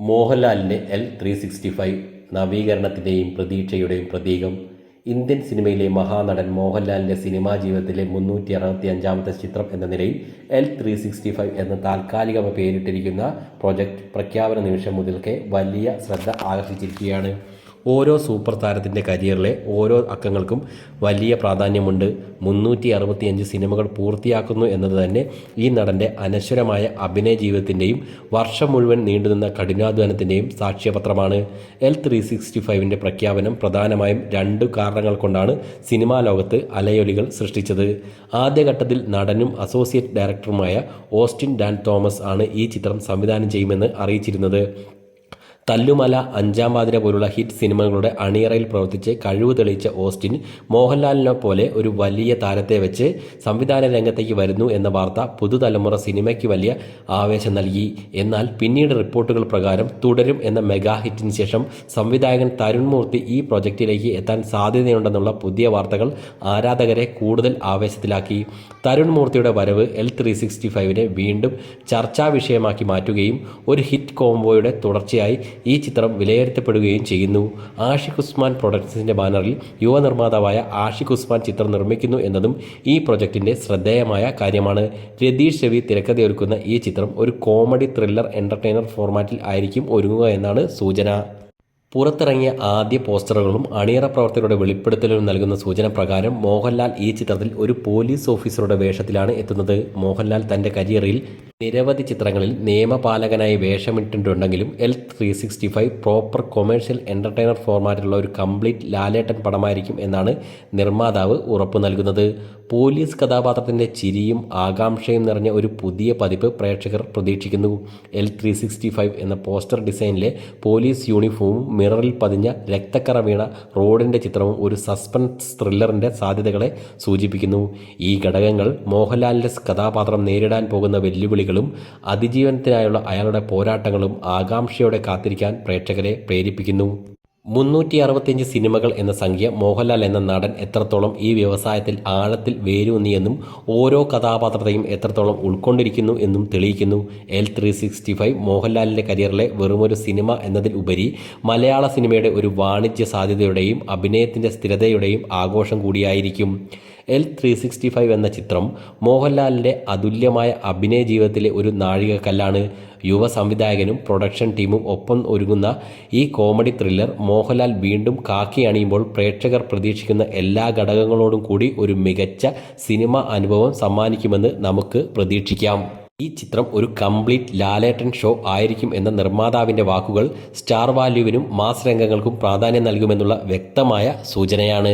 മോഹൻലാലിന്റെ L three sixty five നവീകരണത്തിന്റെയും പ്രതീക്ഷയുടെയും പ്രതീകം. ഇന്ത്യൻ സിനിമയിലെ മഹാനടൻ മോഹൻലാലിന്റെ സിനിമാ ജീവിതത്തിലെ മുന്നൂറ്റി അറുപത്തി അഞ്ചാമത്തെ ചിത്രം എന്ന നിലയിൽ എൽ ത്രീ സിക്സ്റ്റി ഫൈവ് എന്ന് താൽക്കാലികമായി പേരിട്ടിരിക്കുന്ന പ്രോജക്റ്റ് പ്രഖ്യാപന നിമിഷം മുതൽക്കേ വലിയ ശ്രദ്ധ ആകർഷിച്ചിരിക്കുകയാണ്. ഓരോ സൂപ്പർ താരത്തിന്റെ കരിയറിലെ ഓരോ അക്കങ്ങൾക്കും വലിയ പ്രാധാന്യമുണ്ട്. മുന്നൂറ്റി അറുപത്തിയഞ്ച് സിനിമകൾ പൂർത്തിയാക്കുന്നു എന്നത് തന്നെ ഈ നടന്റെ അനശ്വരമായ അഭിനയ ജീവിതത്തിന്റെയും വർഷം മുഴുവൻ നീണ്ടുനിന്ന കഠിനാധ്വാനത്തിന്റെയും സാക്ഷ്യപത്രമാണ്. എൽ ത്രീ സിക്സ്റ്റി ഫൈവിന്റെ പ്രഖ്യാപനം പ്രധാനമായും രണ്ട് കാരണങ്ങൾ കൊണ്ടാണ് സിനിമാ ലോകത്ത് അലയൊലികൾ സൃഷ്ടിച്ചത്. ആദ്യഘട്ടത്തിൽ നടനും അസോസിയേറ്റ് ഡയറക്ടറുമായ ഓസ്റ്റിൻ ഡാൻ തോമസ് ആണ് ഈ ചിത്രം സംവിധാനം ചെയ്യുമെന്ന് അറിയിച്ചിരുന്നത്. തല്ലുമല അഞ്ചാം പാതിര പോലുള്ള ഹിറ്റ് സിനിമകളുടെ അണിയറയിൽ പ്രവർത്തിച്ച് കഴിവ് തെളിയിച്ച ഓസ്റ്റിൻ മോഹൻലാലിനെ പോലെ ഒരു വലിയ താരത്തെ വെച്ച് സംവിധാന രംഗത്തേക്ക് വരുന്നു എന്ന വാർത്ത പുതുതലമുറ സിനിമയ്ക്ക് വലിയ ആവേശം നൽകി. എന്നാൽ പിന്നീട് റിപ്പോർട്ടുകൾ പ്രകാരം തുടരും എന്ന മെഗാ ഹിറ്റിന് ശേഷം സംവിധായകൻ തരുൺ മൂർത്തി ഈ പ്രൊജക്റ്റിലേക്ക് എത്താൻ സാധ്യതയുണ്ടെന്നുള്ള പുതിയ വാർത്തകൾ ആരാധകരെ കൂടുതൽ ആവേശത്തിലാക്കി. തരുൺ മൂർത്തിയുടെ വരവ് എൽ ത്രീ സിക്സ്റ്റി ഫൈവിനെ വീണ്ടും ചർച്ചാ വിഷയമാക്കി മാറ്റുകയും ഒരു ഹിറ്റ് കോംബോയുടെ തുടർച്ചയായി ഈ ചിത്രം വിലയിരുത്തപ്പെടുകയും ചെയ്യുന്നു. ആഷിഖ് ഉസ്മാൻ പ്രൊഡക്ഷൻസിന്റെ ബാനറിൽ യുവ നിർമ്മാതാവായ ആഷിഖ് ഉസ്മാൻ ചിത്രം നിർമ്മിക്കുന്നു എന്നതും ഈ പ്രൊജക്ടിന്റെ ശ്രദ്ധേയമായ കാര്യമാണ്. രതീഷ് രവി തിരക്കഥയൊരുക്കുന്ന ഈ ചിത്രം ഒരു കോമഡി ത്രില്ലർ എന്റർടൈനർ ഫോർമാറ്റിൽ ആയിരിക്കും ഒരുങ്ങുക എന്നാണ് സൂചന. പുറത്തിറങ്ങിയ ആദ്യ പോസ്റ്ററുകളും അണിയറ പ്രവർത്തകരുടെ വെളിപ്പെടുത്തലും നൽകുന്ന സൂചന പ്രകാരം മോഹൻലാൽ ഈ ചിത്രത്തിൽ ഒരു പോലീസ് ഓഫീസറുടെ വേഷത്തിലാണ് എത്തുന്നത്. മോഹൻലാൽ തന്റെ കരിയറിൽ നിരവധി ചിത്രങ്ങളിൽ നിയമപാലകനായി വേഷമിട്ടിട്ടുണ്ടെങ്കിലും L three sixty five proper commercial entertainer ഫോർമാറ്റിലുള്ള ഒരു കംപ്ലീറ്റ് ലാലേട്ടൻ പടമായിരിക്കും എന്നാണ് നിർമ്മാതാവ് ഉറപ്പു നൽകുന്നത്. പോലീസ് കഥാപാത്രത്തിന്റെ ചിരിയും ആകാംക്ഷയും നിറഞ്ഞ ഒരു പുതിയ പതിപ്പ് പ്രേക്ഷകർ പ്രതീക്ഷിക്കുന്നു. എൽ ത്രീ സിക്സ്റ്റി ഫൈവ് എന്ന പോസ്റ്റർ ഡിസൈനിലെ പോലീസ് യൂണിഫോമും മിററിൽ പതിഞ്ഞ രക്തക്കറ വീണ റോഡിന്റെ ചിത്രവും ഒരു സസ്പെൻസ് ത്രില്ലറിന്റെ സാധ്യതകളെ സൂചിപ്പിക്കുന്നു. ഈ ഘടകങ്ങൾ മോഹൻലാലിന്റെ കഥാപാത്രം നേരിടാൻ പോകുന്ന വെല്ലുവിളികളും അതിജീവനത്തിനായുള്ള അയാളുടെ പോരാട്ടങ്ങളും ആകാംക്ഷയോടെ കാത്തിരിക്കാൻ പ്രേക്ഷകരെ പ്രേരിപ്പിക്കുന്നു. മുന്നൂറ്റി അറുപത്തിയഞ്ച് സിനിമകൾ എന്ന സംഖ്യ മോഹൻലാൽ എന്ന നടൻ എത്രത്തോളം ഈ വ്യവസായത്തിൽ ആഴത്തിൽ വേരൂന്നിയെന്നും ഓരോ കഥാപാത്രത്തെയും എത്രത്തോളം ഉൾക്കൊണ്ടിരിക്കുന്നു എന്നും തെളിയിക്കുന്നു. എൽ ത്രീ സിക്സ്റ്റി ഫൈവ് മോഹൻലാലിന്റെ കരിയറിലെ വെറുമൊരു സിനിമ എന്നതിൽ ഉപരി മലയാള സിനിമയുടെ ഒരു വാണിജ്യ സാധ്യതയുടെയും അഭിനയത്തിന്റെ സ്ഥിരതയുടെയും ആഘോഷം കൂടിയായിരിക്കും. എൽ ത്രീ സിക്സ്റ്റി ഫൈവ് എന്ന ചിത്രം മോഹൻലാലിന്റെ അതുല്യമായ അഭിനയ ജീവിതത്തിലെ ഒരു നാഴികക്കല്ലാണ്. യുവ സംവിധായകനും പ്രൊഡക്ഷൻ ടീമും ഒപ്പം ഒരുങ്ങുന്ന ഈ കോമഡി ത്രില്ലർ മോഹൻലാൽ വീണ്ടും കാക്കി അണിയുമ്പോൾ പ്രേക്ഷകർ പ്രതീക്ഷിക്കുന്ന എല്ലാ ഘടകങ്ങളോടും കൂടി ഒരു മികച്ച സിനിമ അനുഭവം സമ്മാനിക്കുമെന്ന് നമുക്ക് പ്രതീക്ഷിക്കാം. ഈ ചിത്രം ഒരു കംപ്ലീറ്റ് ലാലേട്ടൻ ഷോ ആയിരിക്കും എന്ന നിർമ്മാതാവിന്റെ വാക്കുകൾ സ്റ്റാർ വാല്യുവിനും മാസ് രംഗങ്ങൾക്കും പ്രാധാന്യം നൽകുമെന്നുള്ള വ്യക്തമായ സൂചനയാണ്.